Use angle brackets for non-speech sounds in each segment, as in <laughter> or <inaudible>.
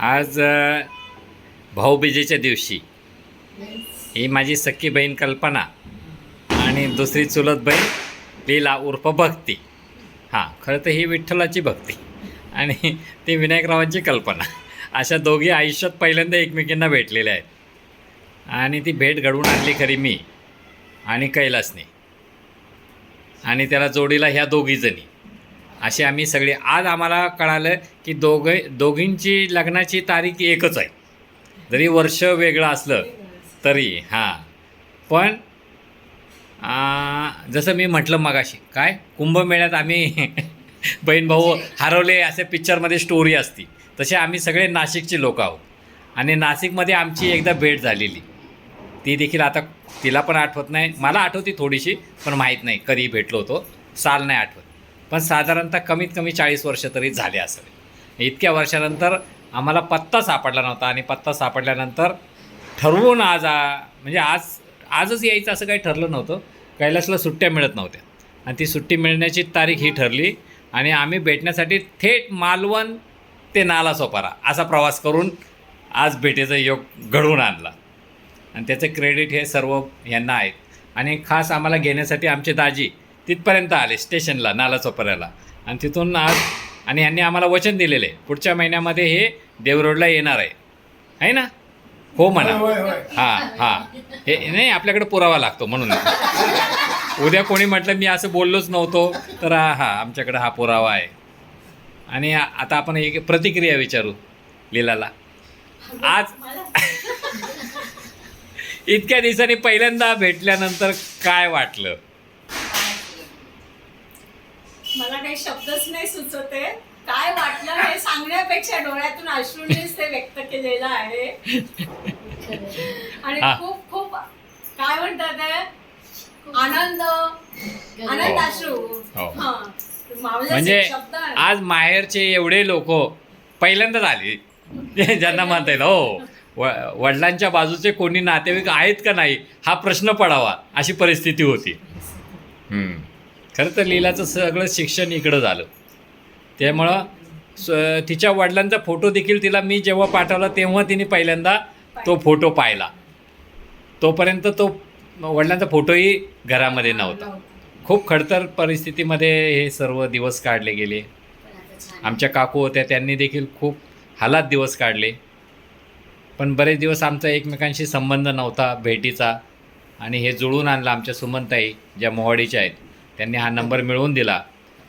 आज भाऊबीजेच्या दिवशी. ही माझी सख्खी बहीण कल्पना आणि दुसरी चुलत बहीण लीला उर्फ भक्ती. हां खरं तर ही विठ्ठलाची भक्ती आणि ती विनायकरावांची कल्पना. अशा दोघी आयुष्यात पहिल्यांदा एकमेकींना भेटलेल्या आहेत. आणि ती भेट घडवून आणली खरी मी आणि कैलासने. आणि त्याला जोडीला ह्या दोघीजणी. असे आम्ही सगळे आज आम्हाला कळालं की दोघे दोघींची लग्नाची तारीख एकच आहे. जरी वर्ष वेगळं असलं तरी हां. पण जसं मी म्हटलं मगाशी काय? कुंभमेळ्यात आम्ही <laughs> बहीण भाऊ हरवले असे पिक्चरमध्ये स्टोरी असती. तसे आम्ही सगळे नाशिकचे लोक आहोत. आणि नाशिकमध्ये आमची एकदा भेट झालेली. ती देखील आता तिला पण आठवत नाही. मला आठवती थोडीशी पण माहीत नाही कधी भेटलो होतो. साल नाही आठवत. पण साधारणतः कमीत कमी चाळीस वर्ष तरी झाले असावे इतक्या वर्षानंतर आम्हाला पत्ता सापडला नव्हता आणि पत्ता सापडल्यानंतर ठरवून आज आ म्हणजे आज आजच यायचं असं काही ठरलं नव्हतं. कैलासला सुट्ट्या मिळत नव्हत्या. आणि ती सुट्टी मिळण्याची तारीख ही ठरली आणि आम्ही भेटण्यासाठी थेट मालवण ते नालासोपारा असा प्रवास करून आज भेटीचा योग घडवून आणला. आणि त्याचं क्रेडिट हे सर्व यांना आहेत. आणि खास आम्हाला घेण्यासाठी आमचे दाजी तिथपर्यंत आले स्टेशनला नालाचोपऱ्याला आणि तिथून आज आणि यांनी आम्हाला वचन दिलेले आहे पुढच्या महिन्यामध्ये हे देवरोडला येणार आहे. आहे ना? हो म्हणा. हां हां. हे नाही आपल्याकडे पुरावा लागतो म्हणून. उद्या कोणी म्हटलं मी असं बोललोच नव्हतो तर हा हा आमच्याकडे हा पुरावा आहे. आणि आता आपण एक प्रतिक्रिया विचारू लीलाला. आज <laughs> इतक्या दिवसांनी पहिल्यांदा भेटल्यानंतर काय वाटलं? मला काही शब्दच नाही सुचते काय वाटलं हे सांगण्यापेक्षा डोळ्यातून अश्रूंनीच ते व्यक्त केलेलं आहे आणि. खूप खूप काय म्हणतात आनंद आनंद अश्रू हो. हा. मावळ्याचे म्हणजे शब्द आहे. आज माहेरचे एवढे लोक पहिल्यांदाच आले ज्यांना <laughs> म्हणता येईल हो व वडिलांच्या बाजूचे कोणी नातेवाईक आहेत का नाही हा प्रश्न पडावा अशी परिस्थिती होती हम्म. खरं तर लीलाचं सगळं शिक्षण इकडं झालं. त्यामुळं स तिच्या वडिलांचा फोटो देखील तिला मी जेव्हा पाठवला तेव्हा तिने पहिल्यांदा तो फोटो पाहिला. तोपर्यंत तो वडिलांचा फोटोही घरामध्ये नव्हता. खूप खडतर परिस्थितीमध्ये हे सर्व दिवस काढले गेले. आमच्या काकू होत्या त्यांनी देखील खूप हालात दिवस काढले. पण बरेच दिवस आमचा एकमेकांशी संबंध नव्हता भेटीचा. आणि हे जुळून आणलं आमच्या सुमनताई ज्या मोहाडीच्या आहेत. त्यांनी हा नंबर मिळवून दिला.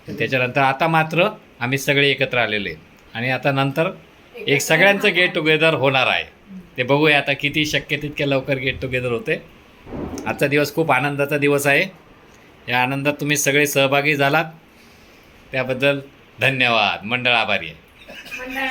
तर त्याच्यानंतर आता मात्र आम्ही सगळे एकत्र आलेले आणि आता नंतर एक सगळ्यांचं गेट टुगेदर होणार आहे. ते बघूया आता किती शक्य तितक्या लवकर गेट टुगेदर होते. आजचा दिवस खूप आनंदाचा दिवस आहे. या आनंदात तुम्ही सगळे सहभागी झालात. त्याबद्दल धन्यवाद. मंडळ आभारी आहे.